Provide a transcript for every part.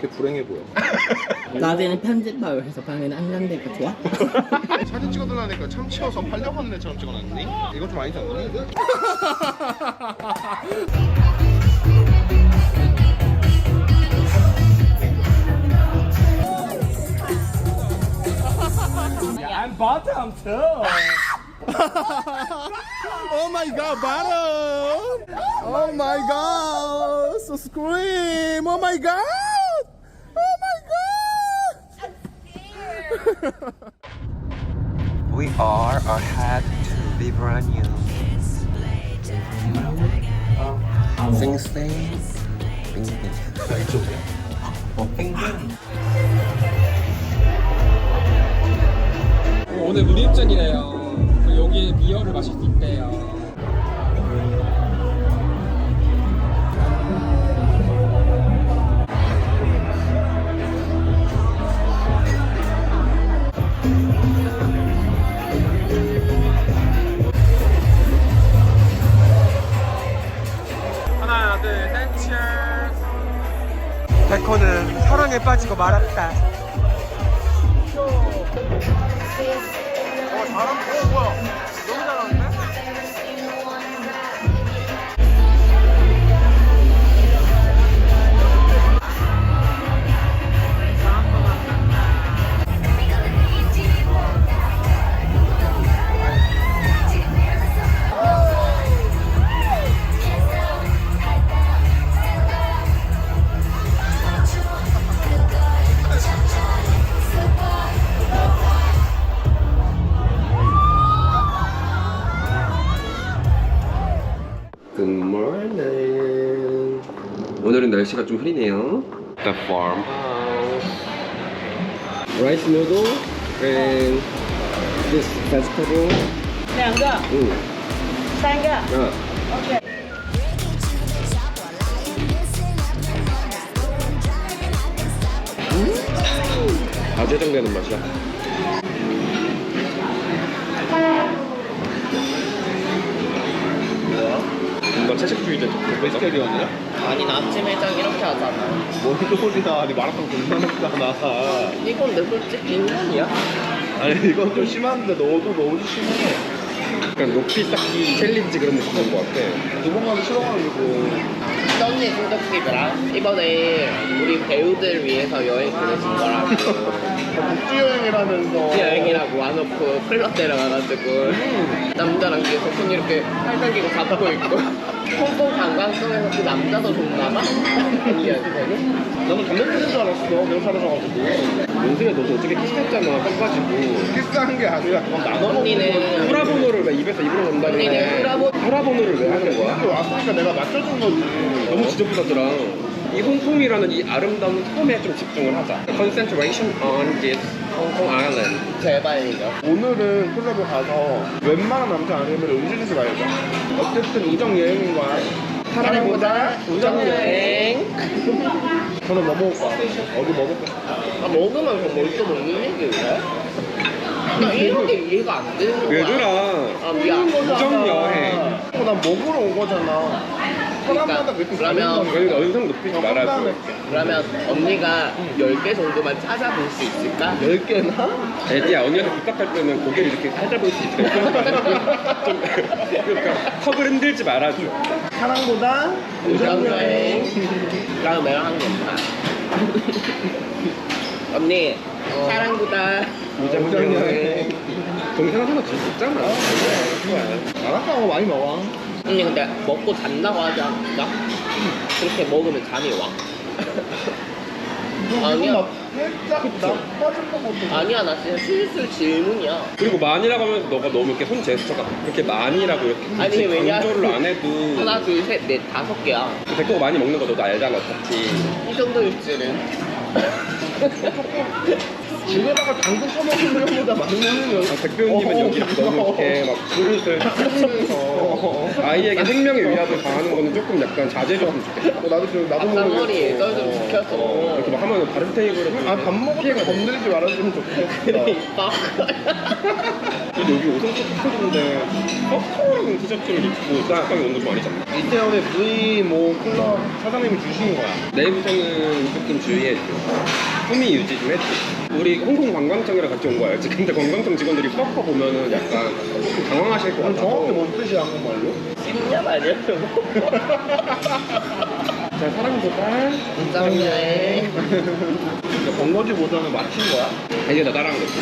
걔 불행해 보여. 나중에는 편집하고 해서 방에는 안 간다니까 좋아? 사진 찍어달라니까 참 치워서 팔려고 하는 애처럼 찍어놨니? 이건 좀 아니지 않니? I'm bottom too. oh my god, bottom! Oh my god! So scream! Oh my god! Oh my god! We are ahead to Vibranium. Sing sing. 오늘 무료 입장이래요. 그리고 여기에 비어를 마실 수 있대요. 사 소리네요. The farm. Rice noodle and this vegetable. 네, 양가. 응. 쌍가. 어. 오케이. 음? 아 재정되는 맛이야. 뭔가 채식주의자 베스테리언이야? 아니 나 아침 해장 이렇게 하잖아. 뭔 소리야? 아니 마라탕 존나 먹잖아. 이건 내 솔직히 인간이야? 아니 이건 좀 심한데 너도 너무 심해. 약간 높이 쌓기 챌린지 그런 느낌인 것 같아. 두 번 가기 싫어가지고. 언니 소개시켜주라. 이번에 우리 배우들 위해서 여행 보내준 거라고. 국지 여행이라면서. 여행이라고 와놓고 클럽 데려가가지고 남자랑 뒤에서 손 이렇게 팔당기고 잡고 있고 홍콩 관광성에서 그 남자도 좋나봐? 얘기하지 되니? 나는 담배 피는 줄 알았어. 내가 사라져가지고. 연승에 너도 어떻게 키스했잖아. 깜가지고. 키스한 게 아니라 그건 나눠 먹는 언니는 거지. 후라번호를 왜 입에서 입으로 넣는다며. 언니는 후라보 후라번호를 왜 하는 거야? 학교 왔으니까 내가 맞춰준 거지. 너무 지저분하더라. 이 홍콩이라는 이 아름다운 섬에 좀 집중을 하자. Concentration on this Hong Kong Island. 제발이죠. 오늘은 클럽에 가서 웬만한 남자 아니면 음식에서 가야죠. 어쨌든 우정 여행인 거야. 사랑보다 우정 여행. 저는 뭐 먹을 거야? 어디 뭐 먹을 거야? 아, 먹으면서 뭘또 먹는 얘기를 나 이런 게 이해가 안 되는 거야. 얘들아. 아, 미안. 우정 여행. 어, 난 먹으러 온 거잖아. 그렇게 그러면 그러니까 의상 높이지 말아줘. 그러면 언니가 10개 정도만 찾아볼 수 있을까? 10개나? 애디야 언니한테 부탁할 때는 고개를 이렇게 찾아볼 수 있도록 좀 그러니까 턱을 흔들지 말아줘. 사랑보다 우정여행. 매랑 한게 없나? 언니, 사랑보다 우정 여행. 동생 하나 줄수 있잖아. 좋아. 알았다고 많이 먹어. 언니 근데 먹고 잔다고 하지 않을까? 그렇게 먹으면 잠이 와? 아니야. 살짝 나빠진 것 같아. 아니야 나 진짜 실수 질문이야 그리고 많이라고 하면서 너가 너무 이렇게 손 제스처가 그렇게 많이라고 이렇게 아니, 굳이 왜냐- 강조를 안 해도 하나 둘 셋 넷 다섯 개야 백호가 많이 먹는 거 너도 알잖아 어차피 이 정도일 줄은 집에다가 당근 처먹는 것보다 많으면 아, 백배우님은 여기랑 너무 이렇게 막 그릇을 탁하면서 아이에게 생명의 위협을 가하는 거는 조금 약간 자제해줬으면 좋겠다. 어, 나도 좀 나도 아까 모르게 머리 어, 썰좀 어. 시켜서 이렇게 막 하면 다른 테이블에 아밥 먹을 때 건드리지 말아주면 좋겠다 근데 여기 오성초 스토리인데 퍼커라는 티셔츠를 입고 짝방이 온거 좀 아니잖아. 이태원의 V 뭐 콜라 사장님이 주신 거야 내부생은 조금 주의해줘. 품위 유지 좀 해줘. 우리 홍콩 관광청이랑 같이 온 거야. 근데 관광청 직원들이 퍼커 보면은 약간 당황하실 것 같아서. 정확히 뭔 뜻이야 한국말로? 10년 아니야? 자, 사랑보다. 운장여행 번거지보다는 맞춘 거야? 아, 이게 나 따라한 거지.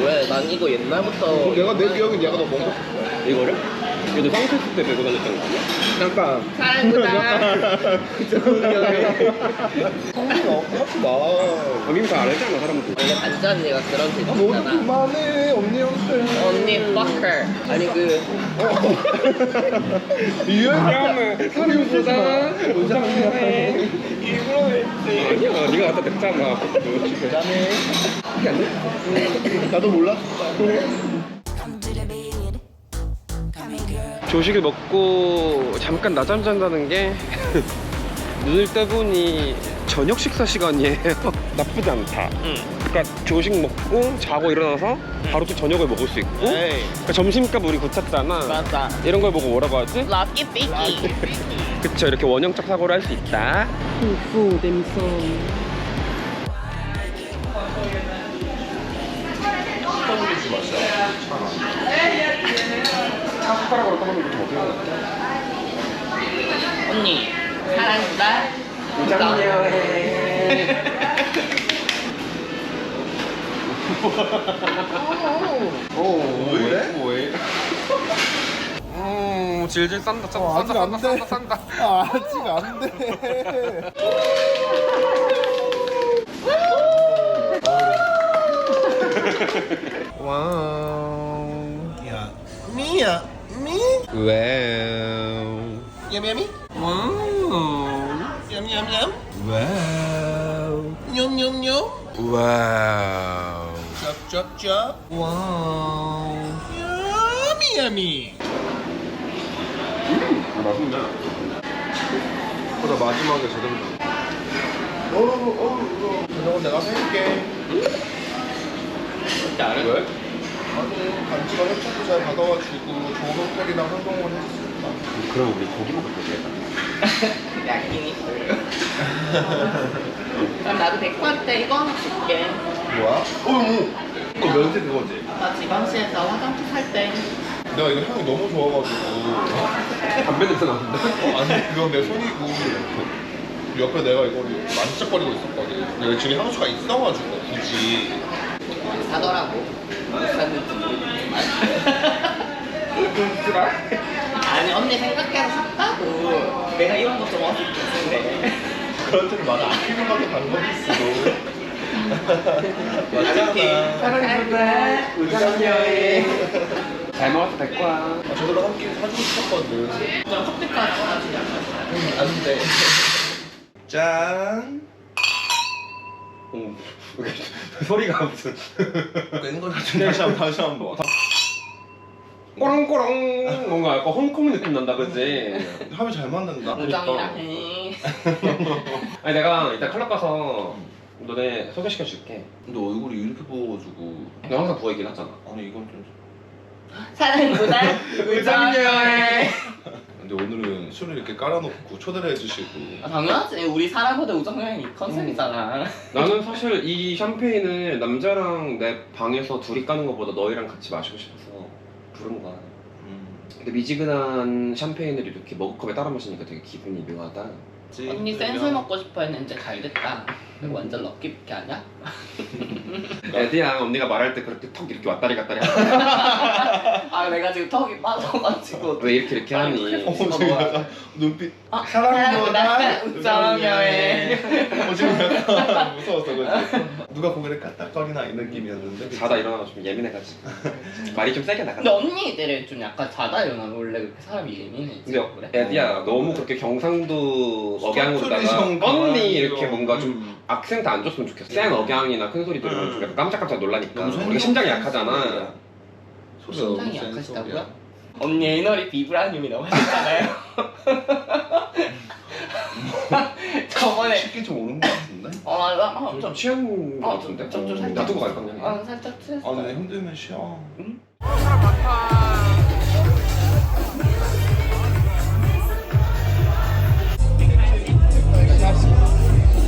뭐야 난 이거 옛날부터 어, 내가 내 기억엔 얘가 더 먼저 이거를? 얘도 쌍테스 때 메고 다녔던 거 아니야? 잠깐 사랑보다 성민아 하지 마 아, 이미 다 알잖아, 사람들. 원래 반지 언니가 그런 아, 너도 제주잖아 그만해 언니한테 언니 fucker 아니 그. 우장해 일부러 했지 아니야, 네가 갖다 댔잖아. 대단해 안 돼? 나도 몰랐어 조식을 먹고 잠깐 낮잠 잔다는 게 눈을 떠보니 저녁 식사 시간이에요. 나쁘지 않다. 그러니까 조식 먹고 자고 일어나서 바로 또 저녁을 먹을 수 있고 에이 그러니까 점심값 우리 고쳤잖아. 맞아 이런 걸 보고 뭐라고 하지? 럭키 삐끼 그쵸 이렇게 원형적 사고를 할 수 있다. 후후 댐섬. 숟가락으로 떠먹는 게 먹어요. 언니 사랑보다 어 왜? 뭐해? 음, 질질 싼다, 싼다, 어, 싼다, 안 싼다, 돼. 싼다, 싼다. 아, 아직 안 돼 와우 야 미야 미 와우. 얌얌이 와우. 얌얌얌 와우 냠냠냠 와우. 짭짭짭 와우 야미야미 맛있네. 보다 마지막에 제대로 어우 어우 저녁은 내가 살게. 왜? 아니 반지가 협찬도 잘 받아가지고 좋은 호텔이랑 활동을 했습니다. 그럼 우리 고기 먹을 때 야끼니 그럼 나도 백화 때 이거 하나 줄게. 뭐야? 어머 이거 면세 그거지? 나 지방시에서 화장품 살 때. 내가 이거 향이 너무 좋아가지고. 담배 냄새 나는데? 어, 아니 그건 내 손이고. 옆에 내가 이거를 만지작거리고 있었거든. 내가 지금 향수가 있어가지고 굳이. 사더라고 샀는지 아니 언니 생각해서 샀다고 내가 이런 거좀 어디 있는데 그럴 때는 맞아 아끼는 것도 방법이 있어 사랑보다 우정 여행 잘 먹었어, 될 거야. 아, 저들랑 함께 사주고 싶었거든 그럼 커피까지 사주자 안돼 짠 오, 소리가 무슨. 뺀 거다 다시 한 번 다시 한 번. 꼬랑꼬랑 뭔가 약간 홍콩 느낌 난다, 그지? 합이 잘 맞는다. 우정이랑 해 아니, 내가 이따 클럽 가서 너네 소개시켜 줄게. 근데 얼굴이 이렇게 부어가지고. 너 항상 부어 있긴 하잖아. 아니 이건 좀 사랑보다. 우정 여행 근데 오늘은 술을 이렇게 깔아놓고 초대를 해주시고. 아, 당연하지. 우리 사랑보다 우정여행이 컨셉이잖아. 나는 사실 이 샴페인을 남자랑 내 방에서 둘이 까는 것보다 너희랑 같이 마시고 싶어서 부른 거야. 음, 근데 미지근한 샴페인을 이렇게 머그컵에 따라 마시니까 되게 기분이 묘하다. 언니 센술 먹고 싶어 했는데 잘 됐다. 이거 완전 럭키피키 아니야? 에디랑 언니가 말할 때 그렇게 턱 이렇게 왔다리 갔다리 하는 아 내가 지금 턱이 빠져가지고. 왜 이렇게 이렇게 하니? 어, 지금 약간 눈빛 아, 사랑보다. 우정여행. 어, 지금 약간 무서웠어 그지 누가 고개를 까딱거리나 이 느낌이었는데 자다 일어나서 좀 예민해가지고. 말이 좀 세게 근데 나갔다 언니들은 좀 약간 자다 일어나면 원래 그렇게 사람이 예민해 근데 그래? 에디야 너무 그렇게 경상도 억양으로다가 성 언니 이렇게 강하죠. 뭔가 좀 음. 악센트 안 줬으면 좋겠어. 센 억양이나 큰 소리 들으면 음. 좀 약간 깜짝깜짝 놀라니까. 너무 우리가 심장이 센 약하잖아. 심장이 센 약하시다고요? 언니 이너리 비브라늄이 너무 하셨잖아요. 저번에 쉽게 좀 오는 것같 은데? 어 맞아 어, 좀 좀, 취한 거 어, 같은데? 좀, 좀 살짝. 놔두고 갈 거냐 어, 살짝 트였어 아 근데 힘들면 쉬어.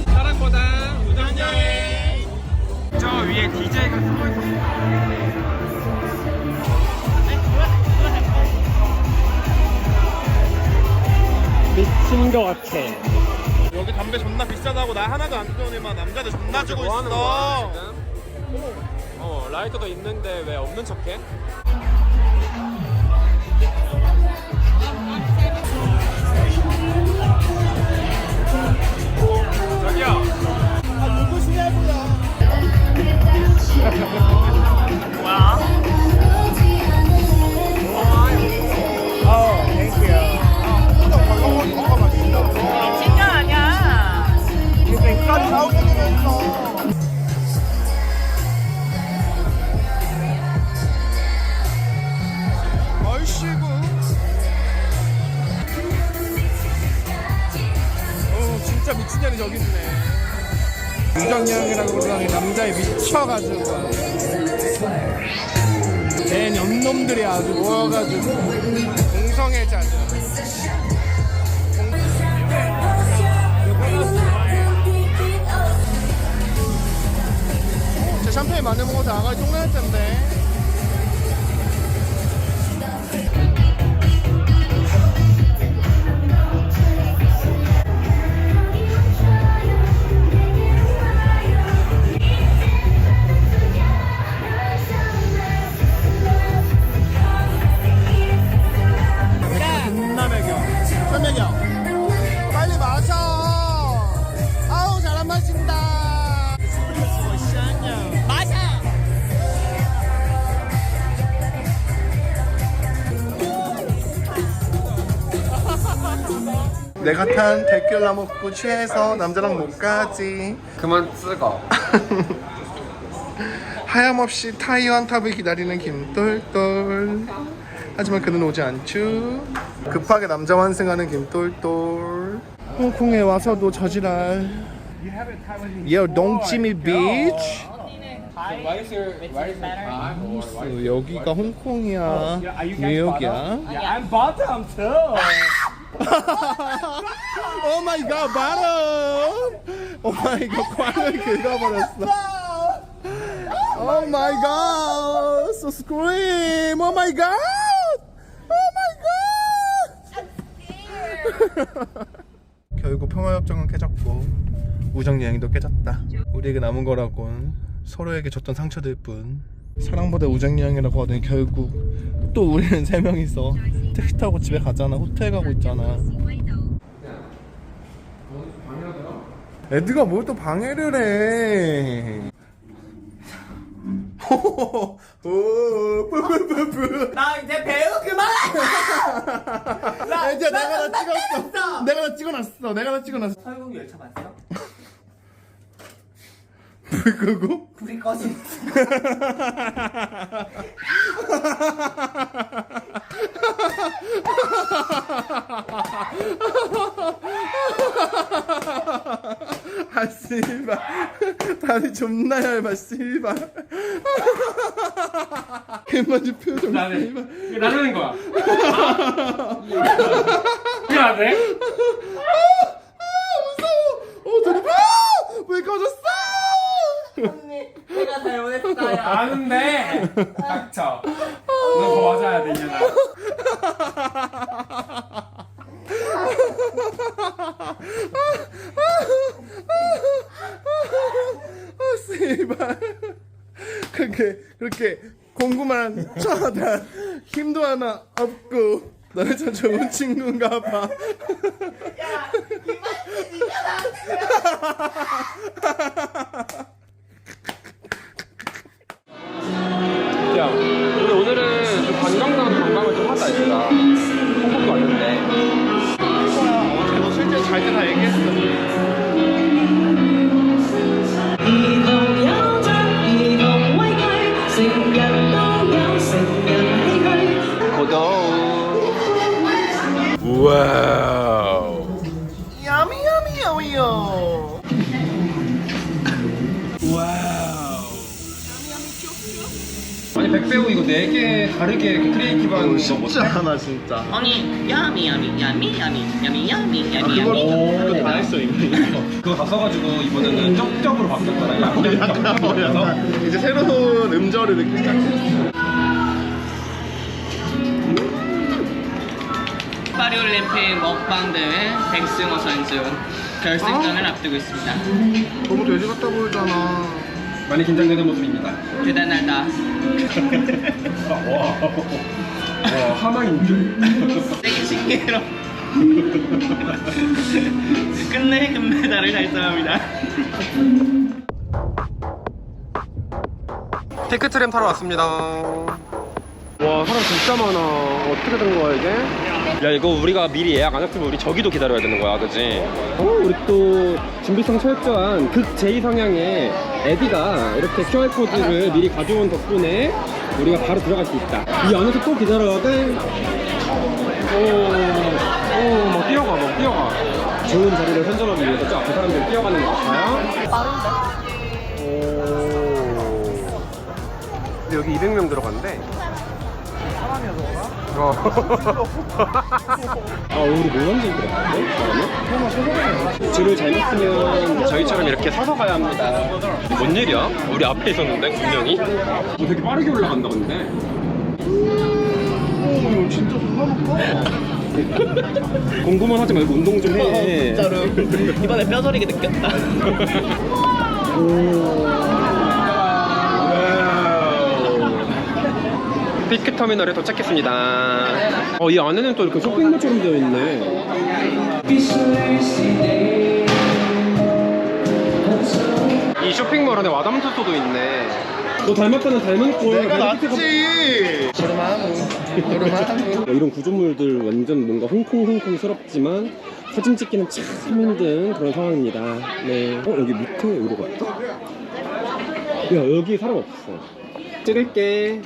사랑보다 우정여행. 저 위에 DJ가 숨어 있었어. 미친 거 같아 담배 존나 비싸다고 나 하나도 안 주더니만 남자들 존나 주고 뭐 하는 거야 지금? 어 라이터도 있는데 왜 없는 척해? 저기요 아 이씨구 어 진짜 미친년이 저기 있네 우정형이라고 그러더니 남자에 미쳐가지고. 내 년놈들이 아주 모여가지고. 공성애자 샴페인 많이 먹어서 아가리 텐데 존나 내가 탄 데킬라 먹고 취해서 남자랑 못 가지. 그만 쓰고 하염없이 타이완 탑을 기다리는 김똘똘. 하지만 그는 오지 않죠. 급하게 남자 환승하는 김똘똘. 홍콩에 와서도 저지랄. Yo, don't Jimmy Beach. 여기가 홍콩이야. 뉴욕이야. I'm bottom too. 오 마이 갓 바람 오 마이 갓 꽝을 긁어버렸어. 오 마이 갓 so scream. 오 마이 갓. 결국 평화협정은 깨졌고 우정여행도 깨졌다. 우리에게 남은 거라곤 서로에게 줬던 상처들 뿐 사랑보다 우정여행이라고 하더니 결국 또 우리는 세 명이서 택시 타고 집에 가잖아. 호텔 가고 있잖아. 애드가 뭘 또 방해를 해. 나 이제 배우 그만해 애드야 내가 다 찍었어. 내가 다 찍어놨어. 내가 다 찍어놨어. 설국 열차 봤어? 불 끄고 불이 꺼진 아 씨발 다리 존나 얇아 씨발 개맞은 표정 나네. 씨발 이거 나르는 거야. 이거 안 돼? 어 저리 봐! 왜 꺼졌어? 언니 내가 잘못했어요 아는데 닥쳐. 너더 맞아야 돼 이년아. 아 씨발 그렇게 그렇게 공부만 쳐다 힘도 하나 없고 너네 참 좋은 친구인가 봐. 야, 우리 오늘은 좀 관광가도 관광을 좀 하자 얘들아. 홍콩도 왔는데. 너 실제 잘때다 얘기했어. 4개 다르게 크리에이티브한 거 못해? 진짜 하나 진짜. 아니 야미 야미 야미 야미 야미 야미 야미 아, 야미. 그거 다 했어 이미 그거 다 써가지고 이번에는 쩍쩍으로 바뀌었잖아 약간 어, 약간 이제 새로운 음절을 느끼기 시작했어 파리올림픽 먹방 대회 백승호 선수 결승전을 앞두고 있습니다. 너무 돼지 같다 보이잖아. 많이 긴장되는 모습입니다. 대단하다. 와, 와 하마인 줄. 되게 신기해요. 끝내 금메달을 달성합니다. 테크트램 타러 왔습니다. 와 사람 진짜 많아. 어떻게 된 거야 이게? 야 이거 우리가 미리 예약 안 했으면 우리 저기도 기다려야 되는 거야, 그지? 어 우리 또 준비성 철저한 극 제2 성향의 에디가 이렇게 QR 코드를 미리 가져온 덕분에 우리가 바로 들어갈 수 있다. 이 안에서 또 기다려야 돼. 오, 오, 막 뛰어가, 막 뛰어가. 좋은 자리를 선점하기 위해서 저 앞에 사람들 뛰어가는 거 같아요. 빠른데? 오. 근데 여기 200명 들어간대. 어. 아, 우리 노란색 들어갔는데? 그러면? 줄을 잘못 쓰면 저희처럼 이렇게 서서 가야 합니다. 뭔 일이야? 우리 앞에 있었는데, 분명히? 어, 되게 빠르게 올라간다, 근데. 오, 진짜 존나 높아. 공부만 하지 말고 운동 좀 어, 해. 진짜로 이번에 뼈저리게 느꼈다. 피크터미널에 도착했습니다. 어, 이 안에는 또 이렇게 쇼핑몰처럼 되어 있네. 이 쇼핑몰 안에 와담투소도 있네. 너 닮았다는 닮은 꼴. 내가 낫지. 도르마무. 도르마무. 어, 이런 구조물들 완전 뭔가 홍콩 홍콩스럽지만 사진 찍기는 참 힘든 그런 상황입니다. 네. 어 여기 밑에 의로 갔다? 야 여기 사람 없어. 찍을게.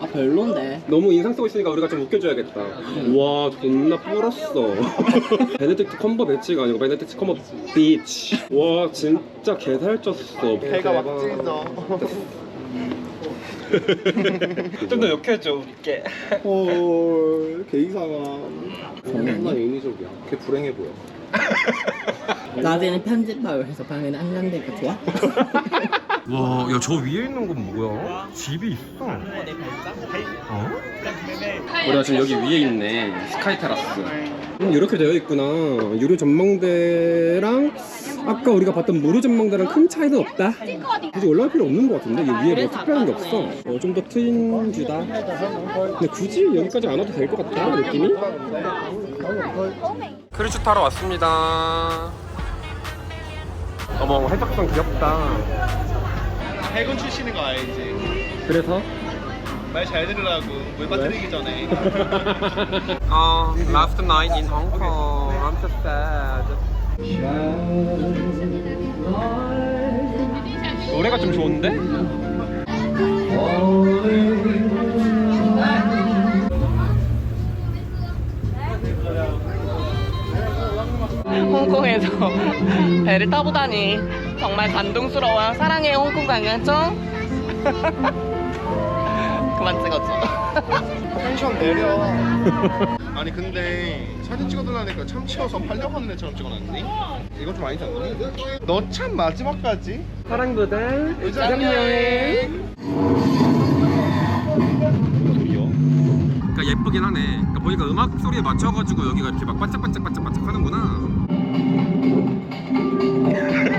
아 별론데. 너무 인상 쓰고 있으니까 우리가 좀 웃겨줘야겠다. 와 존나 뿔었어. 베네딕트 컴버 배치가 아니고 베네딕트 컴버 비치. 와 진짜 개살쪘어. 배가 막 찢어. 좀 더 욕해줘 웃게. 헐, 개 이상함. 존나 인위적이야. 개 불행해 보여. 나중에 편집하고 해서 방에는 안 간다니까 좋아? 와, 야 저 위에 있는 건 뭐야? 집이 있어. 어? 우리가 지금 여기 위에 있네. 스카이 테라스. 음, 이렇게 되어 있구나. 유료 전망대랑 아까 우리가 봤던 무료 전망대랑 큰 차이는 없다. 굳이 올라갈 필요 없는 것 같은데 이 위에 뭐 특별한 게 없어. 어, 좀 더 트인 뷰다. 근데 굳이 여기까지 안 와도 될 것 같다 느낌이. 크루즈 타러 왔습니다. 어머 해적선 귀엽다. 해군 출신인 거 알지? 그래서? 말 잘 들으라고 물 빠뜨리기 전에. 어, last night in Hong Kong. I'm so sad. 노래가 좀 좋은데? 홍콩에서 배를 타보다니 정말 감동스러워요. 사랑해 홍콩 관광청. 그만 찍어줘. 텐션 내려. 아니 근데 사진 찍어달라니까 참 치워서 팔려고 하는 애처럼 찍어놨니? 이건 좀 아니지 않니? 너 참 마지막까지 사랑 부대 의정 여행. 그러니까 예쁘긴 하네. 그러니까 보니까 음악 소리에 맞춰가지고 여기가 이렇게 막 반짝반짝 반짝 반짝 하는구나.